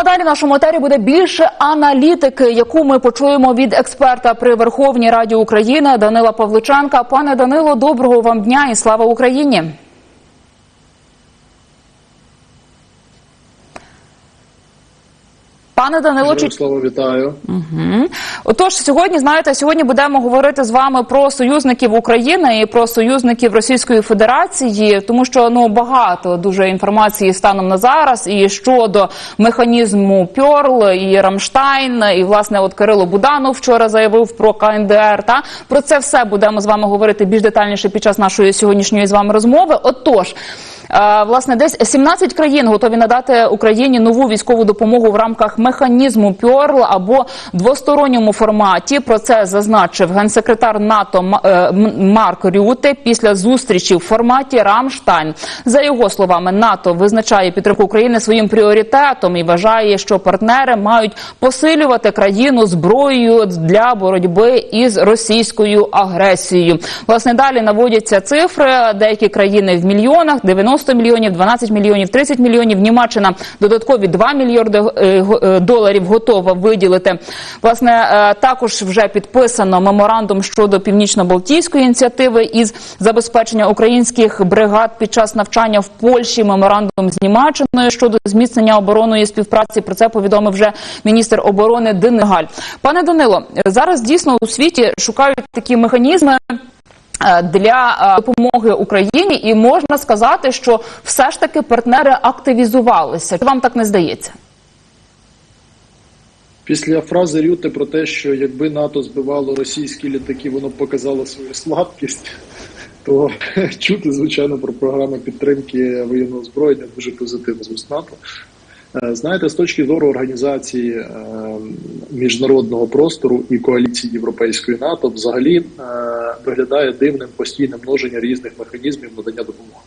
а далі нашому етері буде більше аналітики, яку ми почуємо від експерта при Верховній Раді України Данила Павличенка. Пане Данило, доброго вам дня і слава Україні. Пане Данило, чи Слава вітаю. Угу. Отож, сьогодні знаєте, сьогодні будемо говорити з вами про союзників України і про союзників Російської Федерації, тому що ну багато дуже інформації станом на зараз і щодо механізму Пьорл і Рамштайн, і власне от Кирило Буданов вчора заявив про КНДР. Та про це все будемо з вами говорити більш детальніше під час нашої сьогоднішньої з вами розмови. Отож. Е, Власне, десь 17 країн готові надати Україні нову військову допомогу в рамках механізму Пьорл або двосторонньому форматі. Про це зазначив генсекретар НАТО е, Марк Рюте після зустрічі в форматі Рамштайн. За його словами, НАТО визначає підтримку України своїм пріоритетом і вважає, що партнери мають посилювати країну зброєю для боротьби із російською агресією. Власне, далі наводяться цифри. Деякі країни в мільйонах 90 мільйонів, 12 мільйонів, 30 мільйонів. Німеччина додаткові 2 мільярди е, е, доларів готова виділити. Власне, е, також вже підписано меморандум щодо північно-балтійської ініціативи із забезпечення українських бригад під час навчання в Польщі. Меморандум з Німеччиною щодо зміцнення оборонної співпраці. Про це повідомив вже міністр оборони Денегаль. Пане Данило, зараз дійсно у світі шукають такі механізми. Е, Для е, допомоги Україні, і можна сказати, що все ж таки партнери активізувалися. Чи вам так не здається? Після фрази Рюти про те, що якби НАТО збивало російські літаки, воно показало свою слабкість, то чути, звичайно, про програми підтримки воєнного озброєння дуже позитивно з НАТО. Е, Знаєте, з точки зору організації е, міжнародного простору і коаліції Європейської НАТО, взагалі е, виглядає дивним постійне множення різних механізмів надання допомоги.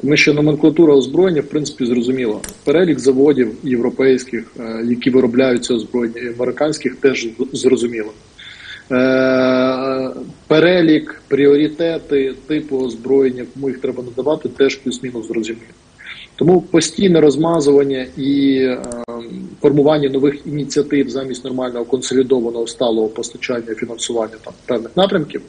Тому що номенклатура озброєння, в принципі, зрозуміла. Перелік заводів європейських, які виробляють це озброєння, американських теж зрозуміло. Перелік, пріоритети, типу озброєння, кому їх треба надавати, теж плюс-мінус зрозуміло. Тому постійне розмазування і е, формування нових ініціатив замість нормального консолідованого сталого постачання фінансування там певних напрямків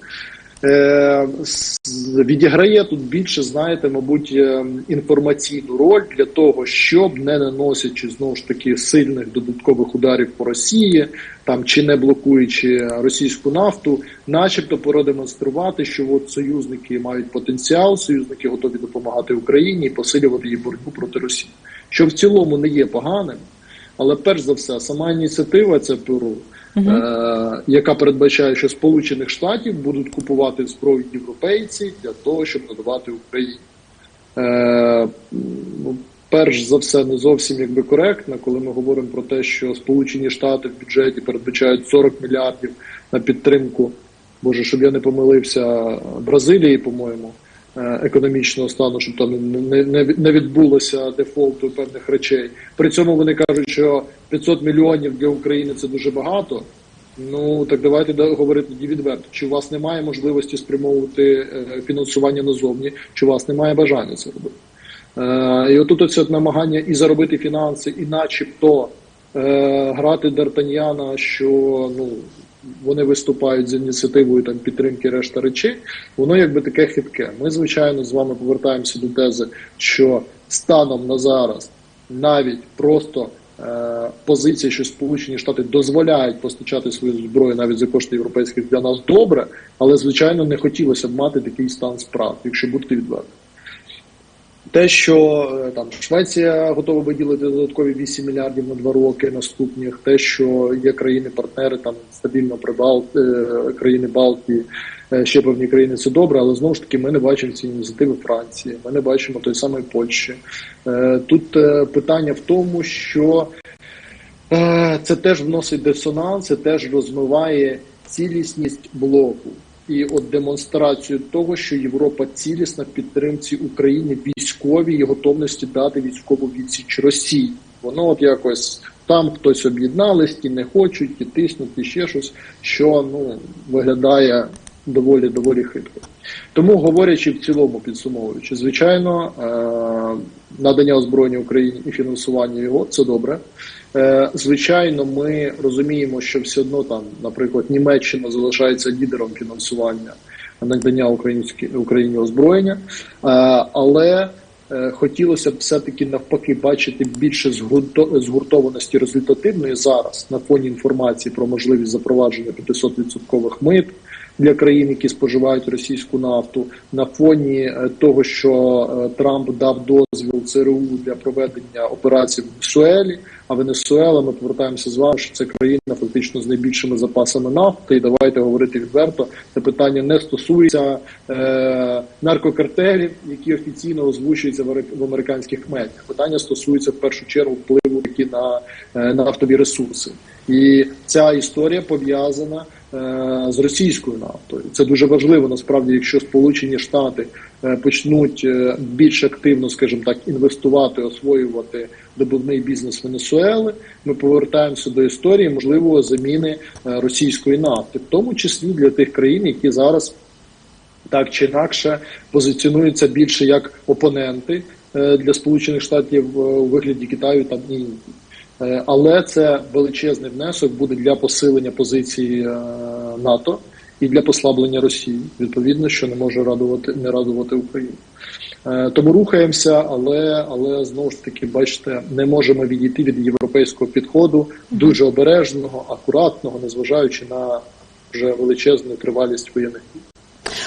відіграє тут більше, знаєте, мабуть, е, інформаційну роль для того, щоб не наносячи знову ж таки сильних додаткових ударів по Росії, там чи не блокуючи російську нафту, начебто продемонструвати, що от союзники мають потенціал, союзники готові допомагати Україні і посилювати її боротьбу проти Росії, що в цілому не є поганим. Але перш за все, сама ініціатива це Е, яка передбачає, що Сполучених Штатів будуть купувати зброю європейці для того, щоб надавати Україні. Е, ну, перш за все, не зовсім якби коректно, коли ми говоримо про те, що Сполучені Штати в бюджеті передбачають 40 мільярдів на підтримку, боже, щоб я не помилився, Бразилії, по-моєму, економічного стану, щоб там не, відбулося дефолту певних речей. При цьому вони кажуть, що 500 мільйонів для України це дуже багато. Ну так давайте говорити відверто. Чи у вас немає можливості спрямовувати е, фінансування назовні, чи у вас немає бажання це робити? Е, і отут оце намагання і заробити фінанси, і начебто е, грати Д'Артаньяна, що ну вони виступають з ініціативою там підтримки решта речей, воно якби таке хитке. Ми, звичайно, з вами повертаємося до тези, що станом на зараз навіть просто е, позиція, що Сполучені Штати дозволяють постачати свою зброю навіть за кошти європейських для нас добре, але звичайно не хотілося б мати такий стан справ, якщо бути відверто. Те, що е, там Швеція готова виділити додаткові 8 мільярдів на два роки наступних, те, що є країни-партнери, там стабільно Прибал, е, країни Балтії, е, ще певні країни, це добре, але знову ж таки ми не бачимо ці ініціативи Франції, ми не бачимо той самої Польщі. Тут питання в тому, що це теж вносить дисонанс, це теж розмиває цілісність блоку. І от демонстрацію того, що Європа цілісна в підтримці України військовій і готовності дати військову відсіч Росії. Воно от якось там хтось об'єднались, ті не хочуть, ті тиснуть, і ще щось, що ну виглядає доволі доволі хитко. Тому говорячи в цілому, підсумовуючи, звичайно, е, надання озброєння Україні і фінансування його це добре. Е, Звичайно, ми розуміємо, що все одно там, наприклад, Німеччина залишається лідером фінансування надання Україні озброєння, Е, але е, хотілося б все-таки навпаки бачити більше згурто- згуртованості результативної зараз на фоні інформації про можливість запровадження 500% мит для країн, які споживають російську нафту, на фоні е, того, що е, Трамп дав дозвіл ЦРУ для проведення операцій в Венесуелі. А Венесуела, ми повертаємося з вами, що це країна фактично з найбільшими запасами нафти. І давайте говорити відверто. Це питання не стосується е, наркокартелів, які офіційно озвучуються в, в американських медіа. Питання стосується в першу чергу впливу які на е, нафтові ресурси. І ця історія пов'язана з російською нафтою. Це дуже важливо насправді, якщо Сполучені Штати е, почнуть е, більш активно, скажімо так, інвестувати, освоювати добувний бізнес Венесуели. Ми повертаємося до історії можливої заміни е, російської нафти, в тому числі для тих країн, які зараз так чи інакше позиціонуються більше як опоненти е, для Сполучених Штатів е, у вигляді Китаю та Індії. Е, Але це величезний внесок буде для посилення позиції е, НАТО і для послаблення Росії. Відповідно, що не може радувати не радувати Україну. Е, Тому рухаємося, але але знову ж таки, бачите, не можемо відійти від європейського підходу, дуже обережного, акуратного, незважаючи на вже величезну тривалість воєнних дій.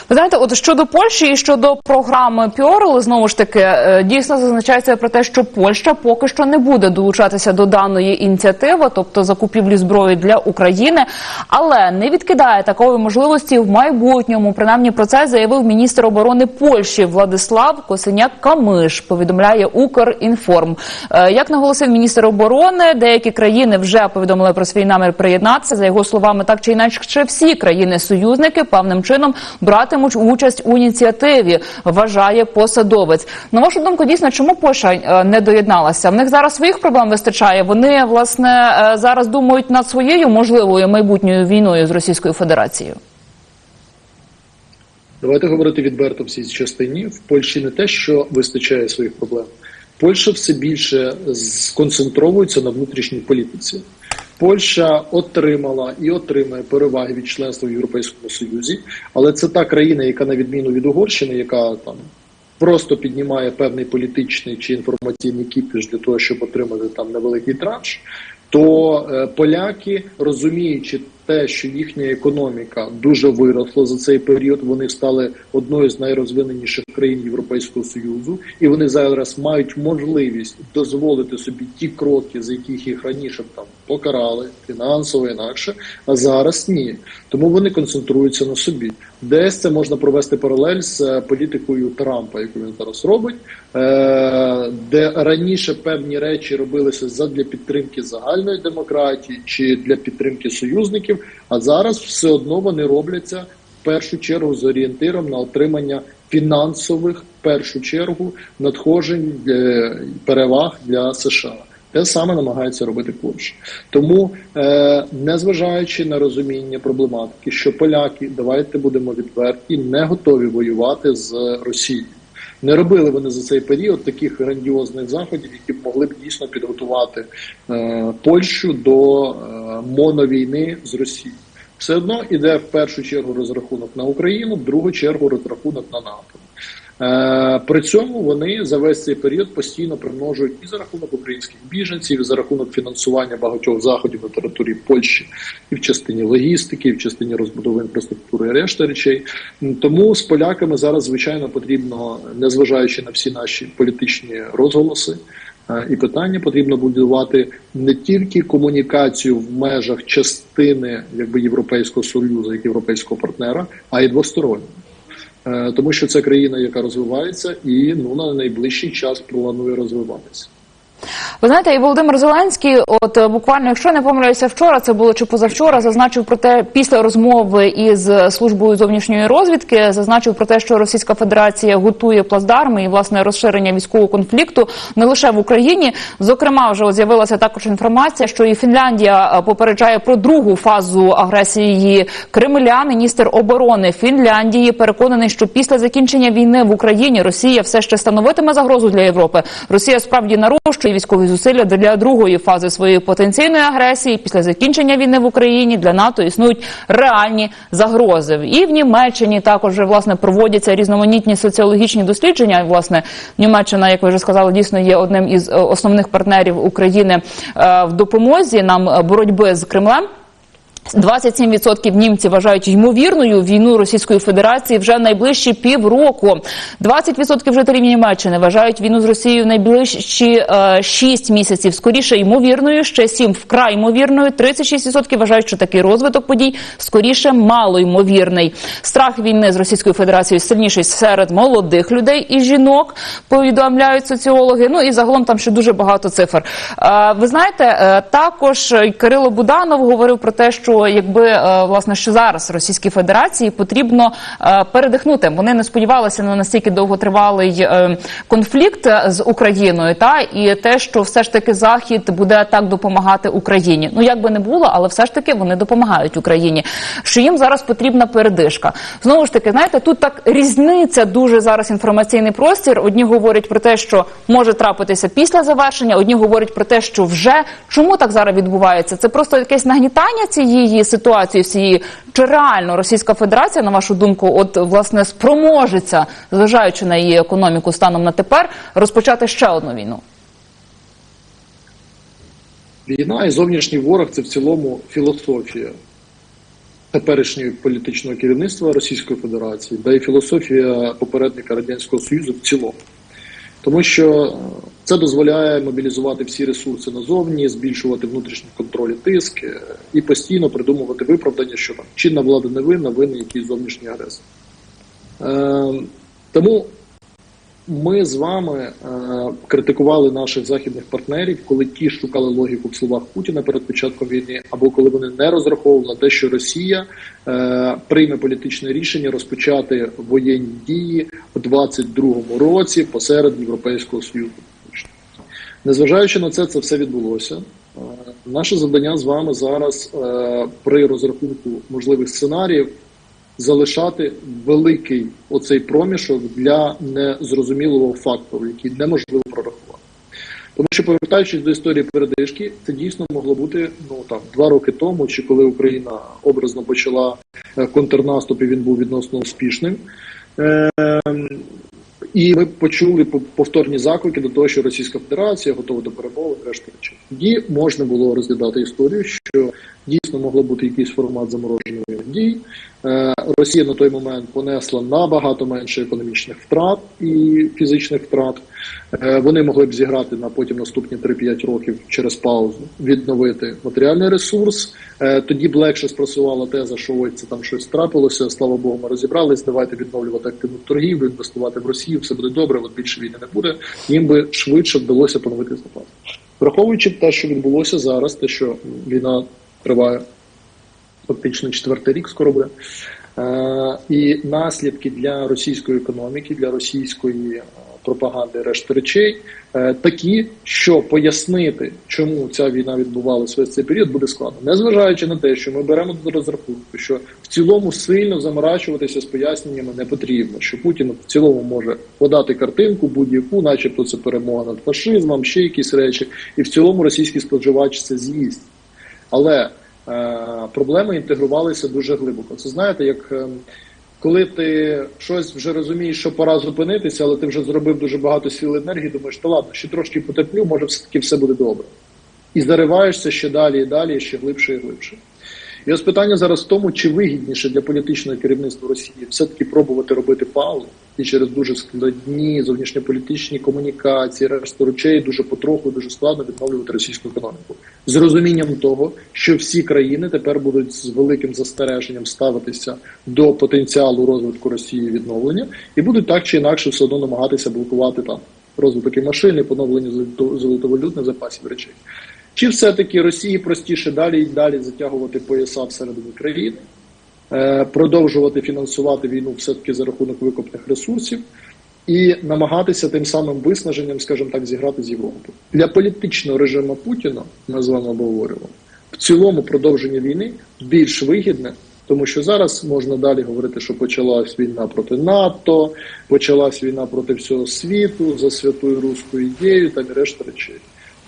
Ви знаєте, от щодо Польщі і щодо програми Піорл, знову ж таки, е, дійсно зазначається про те, що Польща поки що не буде долучатися до даної ініціативи, тобто закупівлі зброї для України, але не відкидає такої можливості в майбутньому. Принаймні про це заявив міністр оборони Польщі Владислав Косиняк Камиш. Повідомляє Укрінформ. Е, Як наголосив міністр оборони, деякі країни вже повідомили про свій намір приєднатися. За його словами, так чи інакше, всі країни-союзники певним чином братимуть участь у ініціативі. Вважає посадовець. На вашу думку, дійсно, чому Польща е, не доєдналася? В них зараз своїх проблем вистачає. Вони власне е, зараз думають над своєю можливою майбутньою війною з Російською Федерацією. Давайте говорити відверто в цій частині. В Польщі не те, що вистачає своїх проблем. Польща все більше сконцентровується на внутрішній політиці. Польща отримала і отримає переваги від членства в Європейському Союзі, але це та країна, яка на відміну від Угорщини, яка там просто піднімає певний політичний чи інформаційний кіпіш для того, щоб отримати там невеликий транш. То е, поляки, розуміючи те, що їхня економіка дуже виросла за цей період, вони стали одною з найрозвиненіших країн Європейського союзу, і вони зараз мають можливість дозволити собі ті кроки, за яких їх раніше там покарали фінансово інакше, а зараз ні. Тому вони концентруються на собі. Десь це можна провести паралель з е, політикою Трампа, яку він зараз робить, е, де раніше певні речі робилися задля підтримки загальної демократії чи для підтримки союзників, а зараз все одно вони робляться в першу чергу з орієнтиром на отримання фінансових в першу чергу надходжень для переваг для США. Те саме намагається робити Польща. Тому, е, незважаючи на розуміння проблематики, що поляки, давайте будемо відверті, не готові воювати з Росією. Не робили вони за цей період таких грандіозних заходів, які б могли б дійсно підготувати е, Польщу до е, моновійни з Росією. Все одно іде в першу чергу розрахунок на Україну, в другу чергу розрахунок на НАТО. Е, При цьому вони за весь цей період постійно примножують і за рахунок українських біженців, і за рахунок фінансування багатьох заходів на території Польщі, і в частині логістики, і в частині розбудови інфраструктури і решта речей. Тому з поляками зараз звичайно потрібно, незважаючи на всі наші політичні розголоси. е, І питання потрібно будувати не тільки комунікацію в межах частини якби європейського союзу як європейського партнера, а й двосторонньо. Е, тому що це країна, яка розвивається, і ну на найближчий час планує розвиватися. Ви знаєте, і Володимир Зеленський, от е, буквально, якщо не помиляюся, вчора це було чи позавчора, зазначив про те, після розмови із службою зовнішньої розвідки, зазначив про те, що Російська Федерація готує плацдарми і власне розширення військового конфлікту не лише в Україні. Зокрема, вже з'явилася також інформація, що і Фінляндія е, попереджає про другу фазу агресії Кремля. Міністр оборони Фінляндії переконаний, що після закінчення війни в Україні Росія все ще становитиме загрозу для Європи. Росія справді нарощує військові зусилля для другої фази своєї потенційної агресії. Після закінчення війни в Україні для НАТО існують реальні загрози. І в Німеччині також власне проводяться різноманітні соціологічні дослідження. Власне, Німеччина, як ви вже сказали, дійсно є одним із е, основних партнерів України е, в допомозі нам е, боротьби з Кремлем. 27% німців вважають ймовірною війну Російської Федерації вже найближчі півроку. 20% жителів Німеччини вважають війну з Росією найближчі е, 6 місяців. Скоріше ймовірною, ще 7 вкрай ймовірною. 36% вважають, що такий розвиток подій скоріше малоймовірний. Страх війни з Російською Федерацією сильніший серед молодих людей і жінок. Повідомляють соціологи. Ну і загалом там ще дуже багато цифр. Е, ви знаєте, е, також Кирило Буданов говорив про те, що якби е, власне що зараз Російській Федерації потрібно е, передихнути. Вони не сподівалися на настільки довготривалий е, конфлікт з Україною, та і те, що все ж таки Захід буде так допомагати Україні. Ну як би не було, але все ж таки вони допомагають Україні. Що їм зараз потрібна передишка. Знову ж таки, знаєте, тут так різниця дуже зараз інформаційний простір. Одні говорять про те, що може трапитися після завершення, одні говорять про те, що вже чому так зараз відбувається. Це просто якесь нагнітання цієї ситуації всієї. Чи реально Російська Федерація, на вашу думку, от власне спроможеться, зважаючи на її економіку станом на тепер, розпочати ще одну війну? Війна і зовнішній ворог це в цілому філософія теперішнього політичного керівництва Російської Федерації, да і філософія попередника Радянського Союзу в цілому. Тому що це дозволяє мобілізувати всі ресурси назовні, збільшувати внутрішній контроль і тиск і постійно придумувати виправдання, що там чинна влада не винна, винний якийсь зовнішній агресор. Е, тому ми з вами е, критикували наших західних партнерів, коли ті шукали логіку в словах Путіна перед початком війни, або коли вони не розраховували на те, що Росія е, прийме політичне рішення розпочати воєнні дії у 22-му році посеред Європейського Союзу. Незважаючи на це, це все відбулося. Е, Наше завдання з вами зараз е, при розрахунку можливих сценаріїв залишати великий оцей проміжок для незрозумілого фактору, який неможливо прорахувати. Тому що, повертаючись до історії передишки, це дійсно могло бути ну там два роки тому, чи коли Україна образно почала е, контрнаступ, і він був відносно успішним. І ми почули по- повторні заклики до того, що Російська Федерація готова до перемови, решта речей. Тоді можна було розглядати історію, що дійсно могло бути якийсь формат заморожених дій. Е, Росія на той момент понесла набагато менше економічних втрат і фізичних втрат. Е, Вони могли б зіграти на потім наступні 3-5 років через паузу, відновити матеріальний ресурс. Е, Тоді б легше спрацювала теза, що ось це там щось трапилося. Слава Богу, ми розібрались. Давайте відновлювати активну торгівлю, інвестувати в Росію. Все буде добре. От більше війни не буде. Їм би швидше вдалося поновити запас. Враховуючи те, що відбулося зараз, те, що війна триває фактично четвертий рік скоро буде. Е, і наслідки для російської економіки, для російської е, пропаганди, решти речей е, такі, що пояснити, чому ця війна відбувалася весь цей період, буде складно, незважаючи на те, що ми беремо до розрахунку, що в цілому сильно заморачуватися з поясненнями не потрібно, що Путін в цілому може подати картинку будь-яку, начебто це перемога над фашизмом, ще якісь речі, і в цілому російський споживач це з'їсть. Але е, проблеми інтегрувалися дуже глибоко. Це знаєте, як е, коли ти щось вже розумієш, що пора зупинитися, але ти вже зробив дуже багато сил енергії, думаєш, та ладно, ще трошки потерплю, може все-таки все буде добре. І зариваєшся ще далі і далі, ще глибше і глибше. І ось питання зараз в тому, чи вигідніше для політичного керівництва Росії все-таки пробувати робити паузу і через дуже складні зовнішньополітичні комунікації, решту речей дуже потроху, дуже складно відновлювати російську економіку з розумінням того, що всі країни тепер будуть з великим застереженням ставитися до потенціалу розвитку Росії відновлення, і будуть так чи інакше все одно намагатися блокувати там розвиток і машини, поновлення золото- золотовалютних запасів речей. Чи все-таки Росії простіше далі і далі затягувати пояса всередині країни, е, продовжувати фінансувати війну все-таки за рахунок викопних ресурсів і намагатися тим самим виснаженням, скажімо так, зіграти з Європою. Для політичного режиму Путіна, ми з вами обговорювали, в цілому продовження війни більш вигідне, тому що зараз можна далі говорити, що почалась війна проти НАТО, почалась війна проти всього світу за святою руську ідею там і решта речей.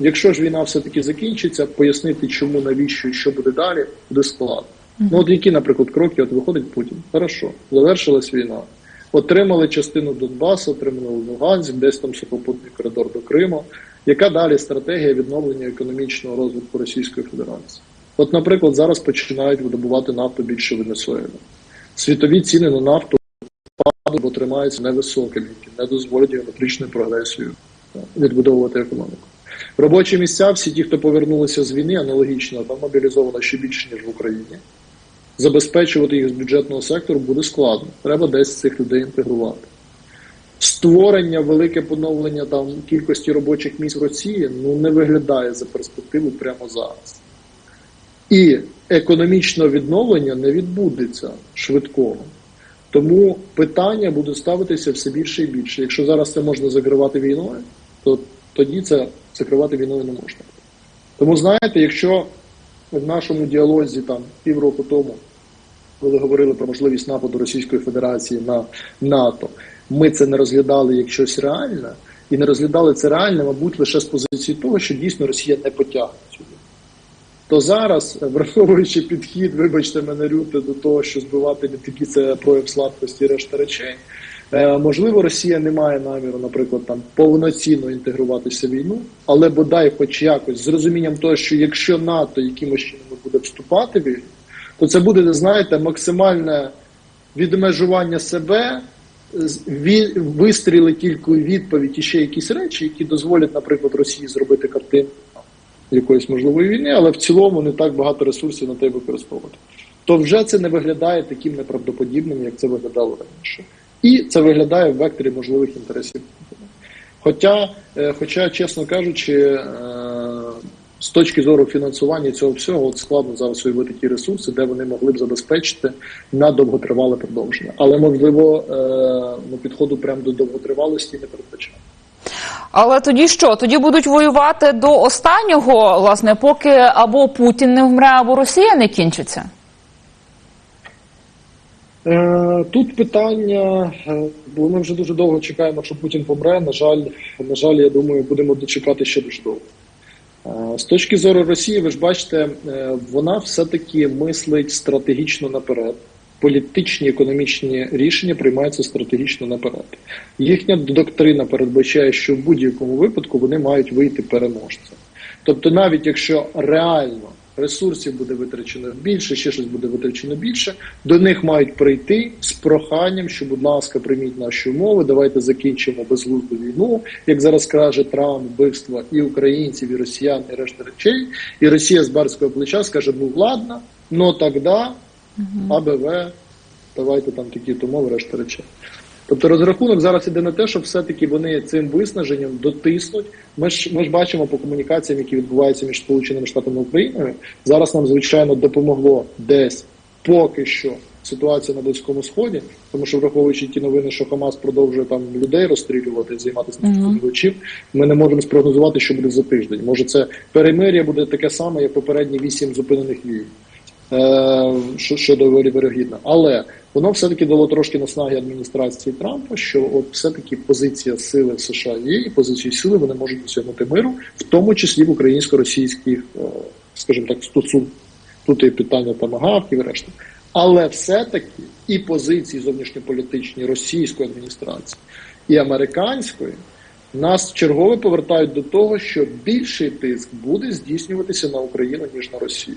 Якщо ж війна все-таки закінчиться, пояснити, чому, навіщо і що буде далі, буде складно. Ну от які, наприклад, кроки, от виходить Путін. Хорошо, завершилась війна. Отримали частину Донбасу, отримали Луганськ, десь там сухопутний коридор до Криму. Яка далі стратегія відновлення економічного розвитку Російської Федерації? От, наприклад, зараз починають видобувати нафту більше Венесуели. Світові ціни на нафту падають, бо тримаються невисокими, які не дозволять геометричною прогресією е, відбудовувати економіку. Робочі місця, всі ті, хто повернулися з війни, аналогічно там мобілізовано ще більше, ніж в Україні. Забезпечувати їх з бюджетного сектору буде складно. Треба десь цих людей інтегрувати. Створення, велике поновлення там кількості робочих місць в Росії ну не виглядає за перспективу прямо зараз. І економічне відновлення не відбудеться швидкого. Тому питання буде ставитися все більше і більше. Якщо зараз це можна закривати війною, то тоді це закривати війною не можна. Тому знаєте, якщо в нашому діалозі там півроку тому, коли говорили про можливість нападу Російської Федерації на НАТО, ми це не розглядали як щось реальне, і не розглядали це реально, мабуть, лише з позиції того, що дійсно Росія не потягне війну. То зараз, враховуючи підхід, вибачте мене Рюте, до того, що збивати літаки це прояв слабкості і решта речей. Е, можливо, Росія не має наміру, наприклад, там повноцінно інтегруватися в війну, але бодай, хоч якось, з розумінням того, що якщо НАТО якимось чином буде вступати в війну, то це буде, знаєте, максимальне відмежування себе, вистріли тільки відповідь і ще якісь речі, які дозволять, наприклад, Росії зробити картинку якоїсь можливої війни, але в цілому не так багато ресурсів на те використовувати. То вже це не виглядає таким неправдоподібним, як це виглядало раніше. І це виглядає в векторі можливих інтересів. Хоча, е, хоча, чесно кажучи, е, з точки зору фінансування цього всього, от складно зараз уявити ті ресурси, де вони могли б забезпечити на довготривале продовження. Але можливо, е, ну, підходу прямо до довготривалості не передбачає. Але тоді що? Тоді будуть воювати до останнього, власне, поки або Путін не вмре, або Росія не кінчиться. Е, Тут питання, е, бо ми вже дуже довго чекаємо, що Путін помре. На жаль, на жаль, я думаю, будемо дочекати ще дуже довго. Е, З точки зору Росії, ви ж бачите, вона все-таки мислить стратегічно наперед. Політичні економічні рішення приймаються стратегічно наперед. Їхня доктрина передбачає, що в будь-якому випадку вони мають вийти переможцем. Тобто, навіть якщо реально ресурсів буде витрачено більше, ще щось буде витрачено більше, до них мають прийти з проханням, що, будь ласка, прийміть наші умови, давайте закінчимо безглузду війну, як зараз каже Трамп, вбивства і українців, і росіян, і решта речей. І Росія з барського плеча скаже: ну ладно, но тогда АБВ, давайте там такі умови, решта речей. Тобто розрахунок зараз іде на те, що все-таки вони цим виснаженням дотиснуть. Ми ж ми ж бачимо по комунікаціям, які відбуваються між Сполученими Штатами і Україною. Зараз нам звичайно допомогло десь поки що ситуація на Близькому Сході, тому що враховуючи ті новини, що Хамас продовжує там людей розстрілювати займатися mm ми не можемо спрогнозувати, що буде за тиждень. Може, це перемир'я буде таке саме, як попередні вісім зупинених війн. Е, що, доволі вирогідно. Але воно все-таки дало трошки наснаги адміністрації Трампа, що от все-таки позиція сили в США є, і позиції сили вони можуть досягнути миру, в тому числі в українсько-російських, е, скажімо так, стосунках. Тут є питання тамагавків і решта. Але все-таки і позиції зовнішньополітичні російської адміністрації і американської нас чергове повертають до того, що більший тиск буде здійснюватися на Україну ніж на Росію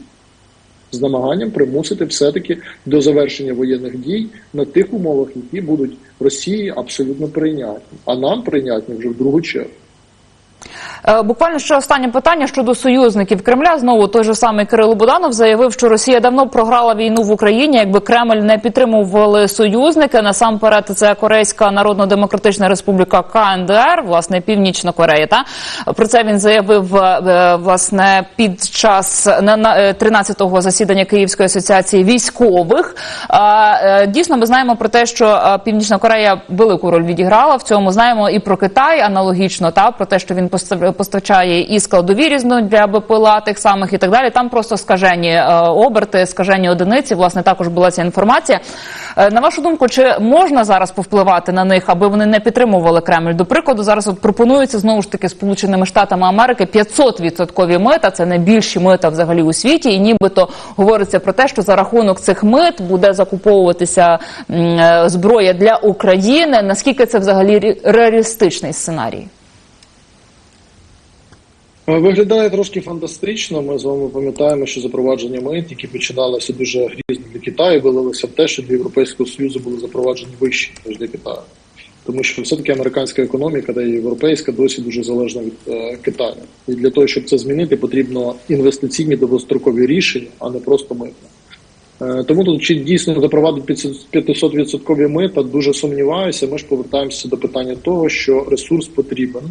з намаганням примусити все-таки до завершення воєнних дій на тих умовах, які будуть Росії абсолютно прийнятні, а нам прийнятні вже в другу чергу. Е, Буквально ще останнє питання щодо союзників Кремля. Знову той же самий Кирило Буданов заявив, що Росія давно програла війну в Україні, якби Кремль не підтримували союзники. Насамперед, це Корейська Народно-Демократична Республіка КНДР, власне, Північна Корея. Та про це він заявив е, власне під час на, на е, 13-го засідання Київської асоціації військових. Е, Дійсно, ми знаємо про те, що е, Північна Корея велику роль відіграла в цьому. Знаємо і про Китай аналогічно, та про те, що він постав- постачає і складові різну для БПЛА тих самих і так далі. Там просто скажені е, оберти, скажені одиниці. Власне, також була ця інформація. Е, На вашу думку, чи можна зараз повпливати на них, аби вони не підтримували Кремль? До прикладу, зараз от пропонується знову ж таки Сполученими Штатами Америки 500 відсоткові мита. Це найбільші мита взагалі у світі, і нібито говориться про те, що за рахунок цих мит буде закуповуватися е, зброя для України. Наскільки це взагалі реалістичний сценарій? Е, Виглядає трошки фантастично. Ми з вами пам'ятаємо, що запровадження мит, які починалися дуже грізно для Китаю, вилилося в те, що для Європейського Союзу були запроваджені вищі, ніж для Китаю. Тому що все-таки американська економіка та європейська досі дуже залежна від е, Китаю. І для того, щоб це змінити, потрібно інвестиційні довгострокові рішення, а не просто митне. Е, Тому тут чи дійсно запровадити 500% мита, дуже сумніваюся. Ми ж повертаємося до питання того, що ресурс потрібен,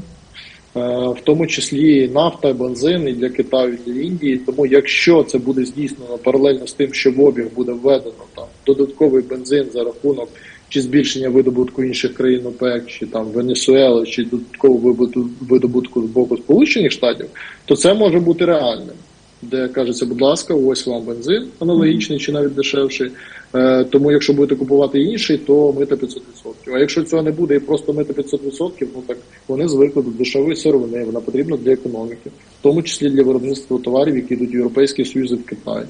в тому числі нафта, бензин і для Китаю, і для Індії. Тому якщо це буде здійснено паралельно з тим, що в обіг буде введено там додатковий бензин за рахунок чи збільшення видобутку інших країн ОПЕК, чи там Венесуели, чи додаткового видобутку з боку Сполучених Штатів, то це може бути реальним. Де кажеться, будь ласка, ось вам бензин аналогічний чи навіть дешевший. Е, тому, якщо будете купувати інший, то мита 500%. А якщо цього не буде і просто мита 500%, ну так вони звикли до дешевої сировини, вона потрібна для економіки, в тому числі для виробництва товарів, які йдуть в Європейський Союз і в Китай.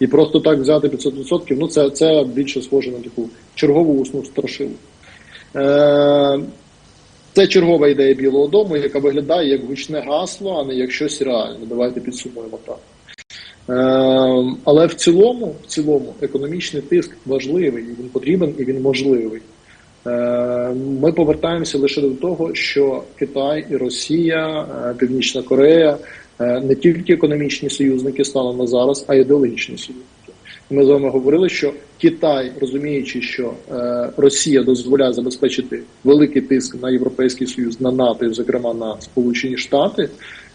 І просто так взяти 500%, ну це, це більше схоже на таку чергову усну страшилу. Е, це чергова ідея Білого Дому, яка виглядає як гучне гасло, а не як щось реальне. Давайте підсумуємо так. Е, але в цілому, в цілому, економічний тиск важливий, він потрібен і він можливий. Е, Ми повертаємося лише до того, що Китай і Росія, е, Північна Корея е, не тільки економічні союзники станом на зараз, а й ідеологічні союзники. Ми з вами говорили, що Китай, розуміючи, що е, Росія дозволяє забезпечити великий тиск на Європейський Союз, на НАТО, і, зокрема на Сполучені Штати,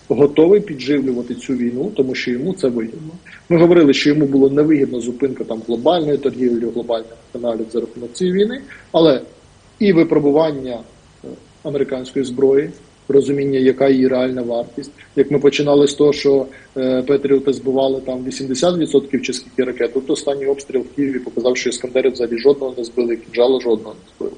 готовий підживлювати цю війну, тому що йому це вигідно. Ми говорили, що йому було невигідно зупинка там глобальної торгівлі, глобальних каналів за рахунок цієї війни, але і випробування е, американської зброї, розуміння, яка її реальна вартість. Як ми починали з того, що е, Петріоти збивали там 80% чи скільки ракет, тут останній обстріл в Києві показав, що іскандери взагалі жодного не збили, кінжала жодного не збили.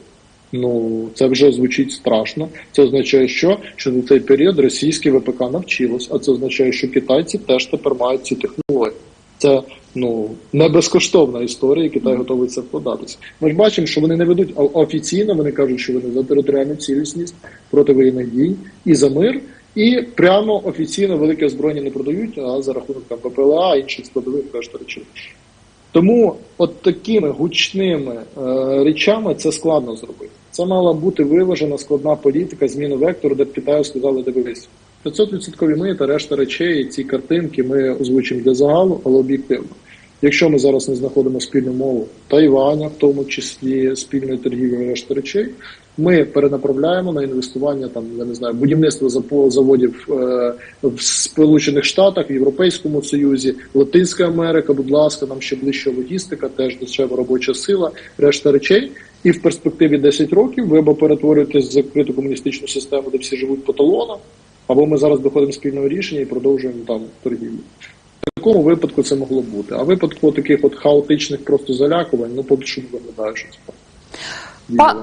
Ну це вже звучить страшно. Це означає, що що за цей період російське ВПК навчилось, а це означає, що китайці теж тепер мають ці технології. Це ну не безкоштовна історія, і Китай готовий це вкладатися. Ми ж бачимо, що вони не ведуть офіційно. Вони кажуть, що вони за територіальну цілісність проти воєнних дій і за мир. І прямо офіційно велике озброєння не продають, а за рахунок там ППЛА, інших складових решта речей. Тому от такими гучними е, речами це складно зробити. Це мала бути виважена складна політика, зміни вектору, де б Китаю сказали, дивись. 500% ми та решта речей, ці картинки ми озвучимо для загалу, але об'єктивно. Якщо ми зараз не знаходимо спільну мову Тайваня, в тому числі спільної торгівлі решта речей, ми перенаправляємо на інвестування там, я не знаю, будівництво заводів е, в Сполучених Штатах, в Європейському Союзі, Латинська Америка, будь ласка, нам ще ближче логістика, теж дешева робоча сила, решта речей. І в перспективі 10 років ви або перетворюєтесь в закриту комуністичну систему, де всі живуть по талонам, або ми зараз доходимо спільного рішення і продовжуємо там торгівлю. В такому випадку це могло бути. А в випадку таких от хаотичних просто залякувань, ну поки що не виглядає, що це Па-.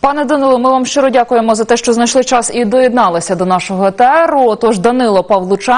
Пане Данило, ми вам щиро дякуємо за те, що знайшли час і доєдналися до нашого етеру. Тож Данило Павлучан.